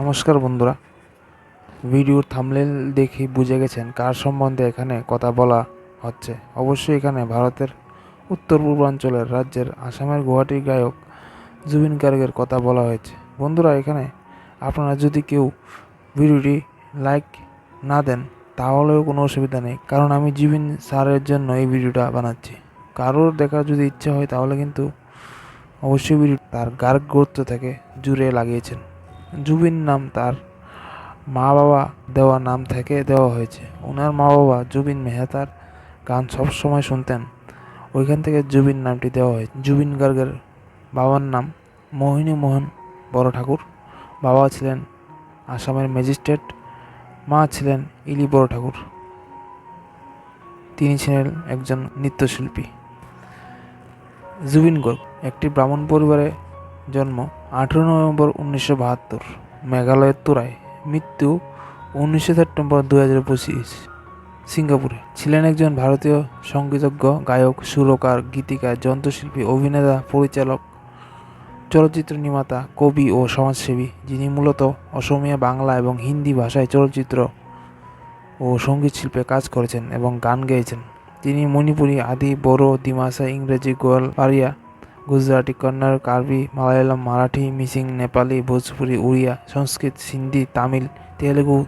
নমস্কার বন্ধুরা। ভিডিওর থামলেল দেখে বুঝে গেছেন কার সম্বন্ধে এখানে কথা বলা হচ্ছে। অবশ্যই এখানে ভারতের উত্তর পূর্বাঞ্চলের রাজ্যের আসামের গুয়াহাটির গায়ক জুবিন গার্গের কথা বলা হয়েছে। বন্ধুরা, এখানে আপনারা যদি কেউ ভিডিওটি লাইক না দেন, তাহলেও কোনো অসুবিধা নেই। কারণ আমি জুবিন স্যারের জন্য এই ভিডিওটা বানাচ্ছি। কারোর দেখার যদি ইচ্ছে হয়, তাহলে কিন্তু অবশ্যই ভিডিও তার গার্গ গুরুত্ব থেকে জুড়ে লাগিয়েছেন। জুবিন নাম তার। মা বাবা দেওয়া নাম থেকে দেওয়া হয়েছে। ওনার মা বাবা জুবিন মেহতার গান সব সময় শুনতেন। ওইখান থেকে জুবিন নামটি দেওয়া হয়েছে। জুবিন গার্গের বাবার নাম মোহিনী মোহন বড় ঠাকুর। বাবা ছিলেন আসামের ম্যাজিস্ট্রেট, মা ছিলেন ইলি বড় ঠাকুর। তিনি ছিলেন একজন নৃত্যশিল্পী। জুবিন গর্গ একটি ব্রাহ্মণ পরিবারে জন্ম আঠেরো নভেম্বর উনিশশো বাহাত্তর। মেঘালয়ের তুরায় মৃত্যু উনিশে সেপ্টেম্বর দু হাজার পঁচিশ। সিঙ্গাপুরে। ছিলেন একজন ভারতীয় সঙ্গীতজ্ঞ গায়ক, সুরকার, গীতিকার, যন্ত্রশিল্পী, অভিনেতা, পরিচালক, চলচ্চিত্র নির্মাতা, কবি ও সমাজসেবী, যিনি মূলত অসমীয়া, বাংলা এবং হিন্দি ভাষায় চলচ্চিত্র ও সংগীত শিল্পে কাজ করেছেন এবং গান গেয়েছেন। তিনি মণিপুরী, আদি, বড়ো দিমাসা ইংরেজি, গোয়াল গোয়ালপাড়িয়া গুজরাটি, কন্নড়, কার্বি, মালায়ালাম, মারাঠি, মিসিং, নেপালি, ভোজপুরি, উড়িয়া, সংস্কৃত, সিন্ধি, তামিল, তেলেগু,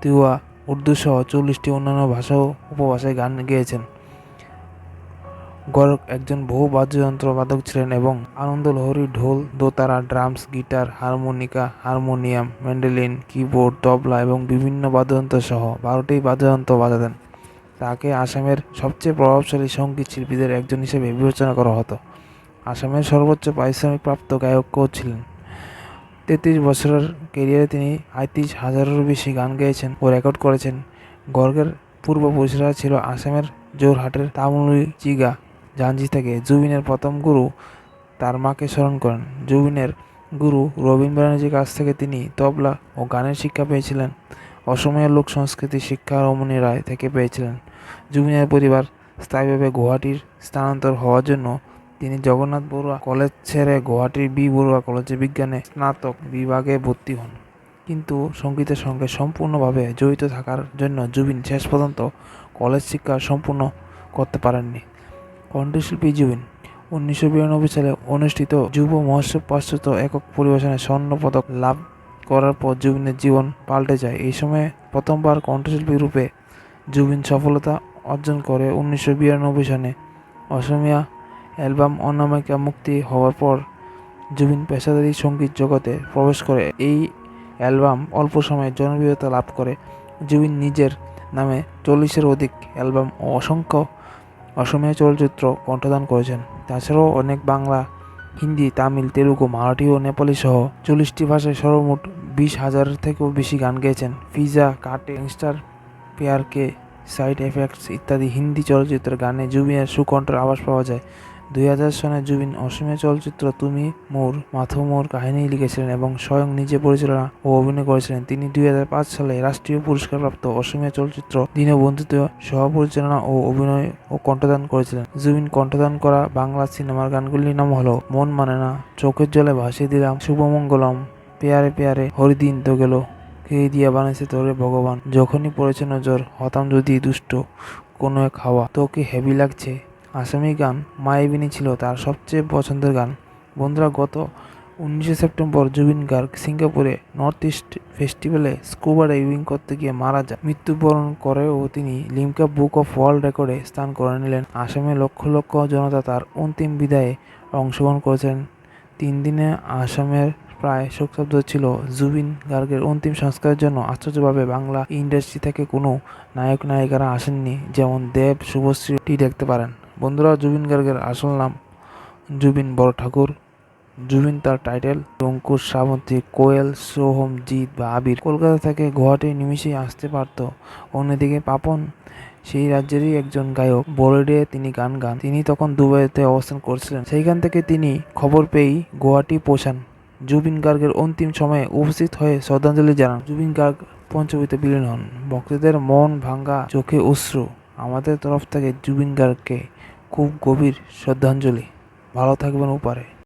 তিওয়া, উর্দু সহ চল্লিশটি অন্যান্য ভাষা ও উপভাষায় গান গেয়েছেন। গরক একজন বহু বাদ্যযন্ত্র বাদক ছিলেন এবং আনন্দলহরী ঢোল, দোতারা, drums, guitar, harmonica, harmonium mandolin keyboard, তবলা এবং বিভিন্ন বাদ্যযন্ত্র সহ বারোটি বাদ্যযন্ত্র বাজাতেন। তাকে আসামের সবচেয়ে প্রভাবশালী সংগীত শিল্পীদের একজন হিসেবে বিবেচনা করা হতো। আসামের সর্বোচ্চ পারিশ্রমিকপ্রাপ্ত গায়কও ছিলেন। তেত্রিশ বছরের কেরিয়ারে তিনি আটত্রিশ হাজারেরও বেশি গান গেয়েছেন ও রেকর্ড করেছেন। গর্গের পূর্বপুরুষরা ছিল আসামের জোরহাটের তামুলি চিগা। জাঞ্জি থেকে জুবিনের প্রথম গুরু, তার মাকে স্মরণ করেন। জুবিনের গুরু রবীন ব্যানার্জির কাছ থেকে তিনি তবলা ও গানের শিক্ষা পেয়েছিলেন। অসমীয়া লোক সংস্কৃতি, শিক্ষা রমণী রায় থেকে পেয়েছিলেন। জুবিনের পরিবার স্থায়ীভাবে গুয়াহাটির স্থানান্তর হওয়ার জন্য তিনি জগন্নাথ বড়ুয়া কলেজ ছেড়ে গুয়াহাটির বি বড়ুয়া কলেজে বিজ্ঞানে স্নাতক বিভাগে ভর্তি হন। কিন্তু সঙ্গীতের সঙ্গে সম্পূর্ণভাবে জড়িত থাকার জন্য জুবিন শেষ পর্যন্ত কলেজ শিক্ষা সম্পূর্ণ করতে পারেননি। কণ্ঠশিল্পী জুবিন উনিশশো বিরানব্বই সালে অনুষ্ঠিত যুব মহোৎসব পাশ্চাত্য একক পরিবেশনে স্বর্ণ পদক লাভ করার পর জুবিনের জীবন পাল্টে যায়। এই সময়ে প্রথমবার কণ্ঠশিল্পী রূপে জুবিন সফলতা অর্জন করে উনিশশো বিরানব্বই সনে অসমীয়া অ্যালবাম অনামিকা মুক্তি হওয়ার পর জুবিন পেশাদারি সংগীত জগতে প্রবেশ করে। এই অ্যালবাম অল্প সময়ে জনপ্রিয়তা লাভ করে। জুবিন নিজের নামে চল্লিশের অধিক অ্যালবাম ও অসংখ্য অসমীয়া চলচ্চিত্র কণ্ঠদান করেছেন। তাছাড়াও অনেক বাংলা, হিন্দি, তামিল, তেলুগু, মারাঠি ও নেপালি সহ চল্লিশটি ভাষায় সর্বমোট বিশ হাজারের থেকেও বেশি গান গেয়েছেন। পিজা কাটে, গ্যাংস্টার, পেয়ারকে, সাইড এফেক্টস ইত্যাদি হিন্দি চলচ্চিত্রের গানে জুবিনের সুকণ্ঠের আভাস পাওয়া যায়। দুই হাজার সনে জুবিন অসমীয়া চলচ্চিত্র তুমি, মোর, মাথো মোর কাহিনী লিখেছিলেন এবং স্বয়ং নিজে পরিচালনা ও অভিনয় করেছিলেন। তিনি দুই হাজার পাঁচ সালে রাষ্ট্রীয় পুরস্কারপ্রাপ্ত অসমীয়া চলচ্চিত্র দীনবন্ধুত্ব সহ-পরিচালনা ও অভিনয় ও কণ্ঠদান করেছিলেন। জুবিন কণ্ঠদান করা বাংলা সিনেমার গানগুলির নাম হলো মন মানে না, চোখের জলে ভাসিয়ে দিলাম শুভমঙ্গলম, পেয়ারে পেয়ারে হরিদিন তো গেল, কে দিয়া বানাইছে তোরে ভগবান? যখনই পড়েছে নজর, হতাম যদি দুষ্ট কোনো এক হাওয়া, তোকে হেভি লাগছে। আসামি গান মায়াবিনী ছিল তার সবচেয়ে পছন্দের গান। বন্ধুরা, গত উনিশে সেপ্টেম্বর জুবিন গার্গ সিঙ্গাপুরে নর্থ ইস্ট ফেস্টিভ্যালে স্কুবা ডাইভিং করতে গিয়ে মারা যায় মৃত্যুবরণ করেও তিনি লিমকা বুক অফ ওয়ার্ল্ড রেকর্ডে স্থান করে নিলেন। আসামে লক্ষ লক্ষ জনতা তার অন্তিম বিদায়ে অংশগ্রহণ করেছেন। তিন দিনে আসামের প্রায় শোকশব্দ ছিল জুবিন গার্গের অন্তিম সংস্কারের জন্য। আশ্চর্যভাবে বাংলা ইন্ডাস্ট্রি থেকে কোনো নায়ক নায়িকারা আসেননি, যেমন দেব শুভশ্রীটি দেখতে পারেন। বন্ধুরা, জুবিন গার্গের আসল নাম জুবিন বড় ঠাকুর। জুবিন তার টাইটেল অঙ্কুশ শ্রাবন্তী কোয়েল, সোহম, জিৎ বা আবির। কলকাতা থেকে গুয়াহাটি নিমিশেই আসতে পারত। অন্যদিকে পাপন, সেই রাজ্যেরই একজন গায়ক। বলিউডে তিনি গান গান। তিনি তখন দুবাইতে অবস্থান করছিলেন। সেইখান থেকে তিনি খবর পেয়েই গুয়াহাটি পৌঁছান। জুবিন গার্গের অন্তিম সময়ে উপস্থিত হয়ে শ্রদ্ধাঞ্জলি জানান। জুবিন গার্গ পঞ্চমীতে বিলীন হন। ভক্তদের মন ভাঙ্গা, চোখে অশ্রু। আমাদের তরফ থেকে জুবিন গার্গকে খুব গভীর শ্রদ্ধাঞ্জলি। ভালো থাকবেন উপারে